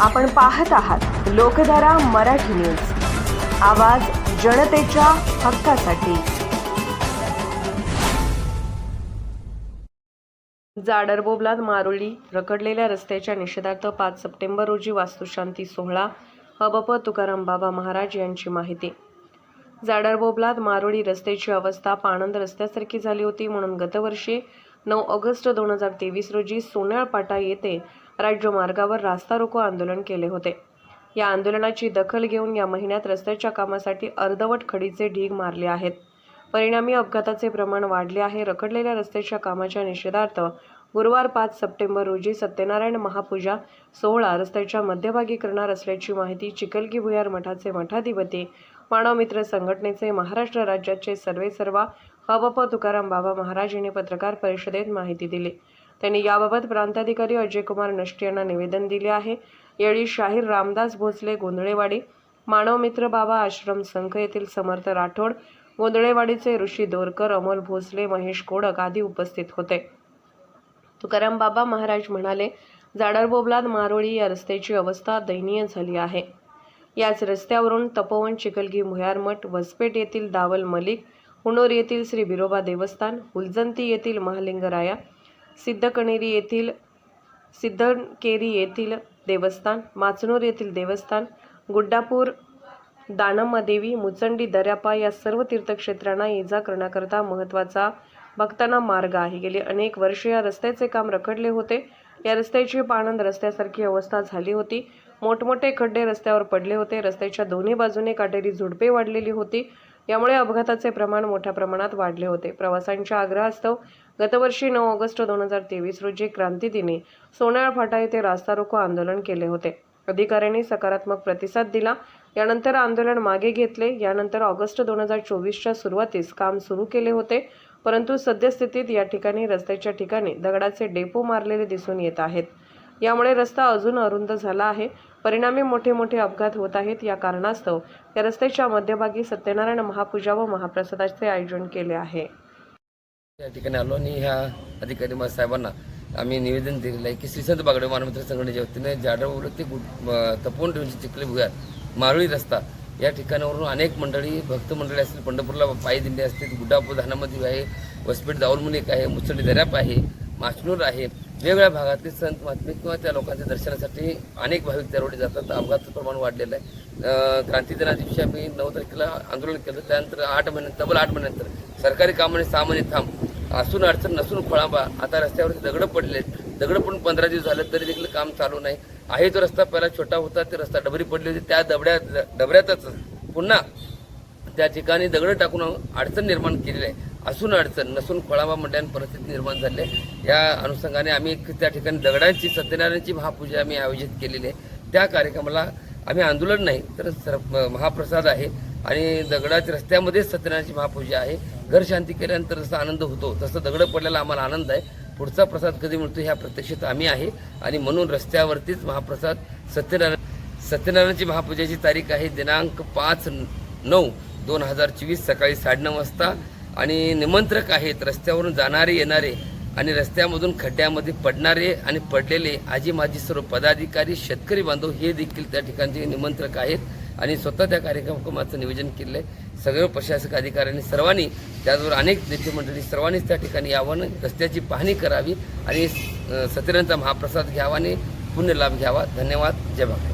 आपण पाहत आहात लोकधारा मराठी न्यूज. आवाज जनतेच्या हक्कासाठी. जाडरबोबलाद मारोळी रखडलेल्या रस्त्याच्या निषेधार्थ पाच सप्टेंबर रोजी वास्तुशांती सोहळा. हबप तुकाराम बाबा महाराज यांची माहिती. जाडरबोबलाद मारोळी रस्त्याची अवस्था पाणंद रस्त्यासारखी झाली होती म्हणून गतवर्षी नऊ ऑगस्ट दोन हजार तेवीस रोजी सोन्याळपाटा येथे राज्यमार्गावर रास्ता रोको आंदोलन केले होते. या आंदोलनाची दखल घेऊन या महिन्यात रस्त्याच्या कामासाठी अर्धवट खडीचे ढीग मारले आहेत. परिणामी अपघाताचे प्रमाण वाढले आहे. रखडलेल्या रस्त्याच्या कामाच्या निषेधार्थ गुरुवार पाच सप्टेंबर रोजी सत्यनारायण महापूजा सोहळा रस्त्याच्या मध्यभागी करणार असल्याची माहिती चिकलगी भुयार मठाचे मठाधिपती मानव मित्र संघटनेचे महाराष्ट्र राज्याचे सर्वेसर्वा हबप तुकाराम बाबा महाराज यांनी पत्रकार परिषदेत माहिती दिली. त्यांनी याबाबत प्रांताधिकारी अजय कुमार नष्ट यांना निवेदन दिले आहे. यावेळी शाहीर रामदास भोसले गोंधळेवाडी मानव मित्र बाबा आश्रम संघ येथील समर्थ राठोड गोंधळेवाडीचे ऋषी दोरकर अमोल भोसले महेश कोडक आदी उपस्थित होते. तुकाराम बाबा महाराज म्हणाले जाडरबोबलाद मारोळी या रस्त्याची अवस्था दयनीय झाली आहे. याच रस्त्यावरून तपोवन चिकलगी भुयारमठ वसपेट येथील दावल मलिक हुनोर येथील श्री बिरोबा देवस्थान हुलजंती येथील महालिंगराया सिद्धकणेरी येथील सिद्धकेरी येथील देवस्थान माचनूर येथील देवस्थान गुड्डापूर दानम्मादेवी मुचंडी दर्यापा या सर्व तीर्थक्षेत्रांना ये जा करण्याकरता महत्त्वाचा भक्तांना मार्ग आहे. गेली अनेक वर्षे या रस्त्याचे काम रखडले होते. या रस्त्याची पाणंद रस्त्यासारखी अवस्था झाली होती. मोठमोठे खड्डे रस्त्यावर पडले होते. रस्त्याच्या दोन्ही बाजूने काटेरी झुडपे वाढलेली होती. यामुळे अपघाताचे प्रमाण मोठ्या प्रमाणात वाढले होते. प्रवाशांच्या आग्रहास्तव गतवर्षी नऊ ऑगस्ट दोन हजार तेवीस रोजी क्रांती दिनी सोनाळ फाटा येथे रास्ता रोको आंदोलन केले होते. अधिकाऱ्यांनी सकारात्मक प्रतिसाद दिला. यानंतर आंदोलन मागे घेतले. यानंतर ऑगस्ट दोन हजार चोवीसच्या सुरुवातीस काम सुरू केले होते. परंतु सद्यस्थितीत या ठिकाणी रस्त्याच्या ठिकाणी दगडाचे डेपो मारलेले दिसून येत आहेत. यामुळे रस्ता अजून अरुंद झाला आहे. परिणामी मोठे मोठे अपघात होत आहेत या कारणास्तव या रस्त्याच्या मध्यभागी सत्यनारायण महापूजा व महाप्रसादाचे आयोजन केले आहे. या ठिकाणी आलो आणि ह्या अधिकारी साहेबांना आम्ही निवेदन दिलेलं आहे की श्रीसंत बागडे मानमित्र संघटनेच्या वतीने जाडवलं ते तपवून ठेवून चिखले भुयात मारुळी रस्ता या ठिकाणावरून अनेक मंडळी भक्त मंडळी असतील पंढरपूरला पायी दिंडी असतील गुड्डापूर धानामध्ये आहे वसपेठ एक आहे मुसळी दर्याप आहे. माचनूर आहे. वेगवेगळ्या भागातले संत महात्मे किंवा त्या लोकांच्या दर्शनासाठी अनेक भाविक त्या जातात. अपघाताचं प्रमाण वाढलेलं आहे. क्रांती दिना दिवशी आम्ही नऊ तारखेला आंदोलन केलं. त्यानंतर आठ महिने तब्बल आठ महिन्यानंतर सरकारी कामाने सहा महिने थांब. असून अडचण नसून खोळांबा. आता रस्त्यावरती दगडं पडले दगडं पण पंधरा दिवस झाले तरी देखील काम चालू नाही. आहे तो रस्ता पहिला छोटा होता ते रस्ता डबरी पडली होती. त्या दबड्या डबऱ्यातच पुन्हा त्या ठिकाणी दगडं टाकून अडचण निर्माण केलेली आहे. असून अडचण नसून खोळांबा मंडळाने परिस्थिती निर्माण झाली आहे. या अनुषंगाने आम्ही त्या ठिकाणी दगडांची सत्यनारायणची महापूजा आम्ही आयोजित केलेली आहे. त्या कार्यक्रमाला आम्ही आंदोलन नाही तर सर महाप्रसाद आहे आणि दगडाच्या रस्त्यामध्येच सत्यनारायणची महापूजा आहे. घर शांती केल्यानंतर जसा आनंद होतो तसं दगडं पडलेला आम्हाला आनंद आहे. पुढचा प्रसाद कधी मिळतो ह्या प्रत्यक्षात आम्ही आहे आणि म्हणून रस्त्यावरतीच महाप्रसाद सत्यनारायण सत्यनारायणची महापूजेची तारीख आहे दिनांक पाच नऊ दोन हजार चोवीस सकाळी साडेनऊ वाजता. आणि निमंत्रक आहेत रस्त्यावरून जाणारे येणारे आणि रस्त्यामधून खड्ड्यामध्ये पडणारे आणि पडलेले आजी माजी सर्व पदाधिकारी शेतकरी बांधव हे देखील त्या ठिकाणचे निमंत्रक आहेत आणि स्वतः त्या कार्यक्रमाचं नियोजन केलं आहे. सगळे प्रशासक अधिकाऱ्यांनी सर्वांनी त्याचबरोबर अनेक नेते मंडळी सर्वांनीच त्या ठिकाणी यावं रस्त्याची पाहणी करावी आणि सत्यनारायणचा महाप्रसाद घ्यावा आणि पुण्य लाभ घ्यावा. धन्यवाद. जय भाकरे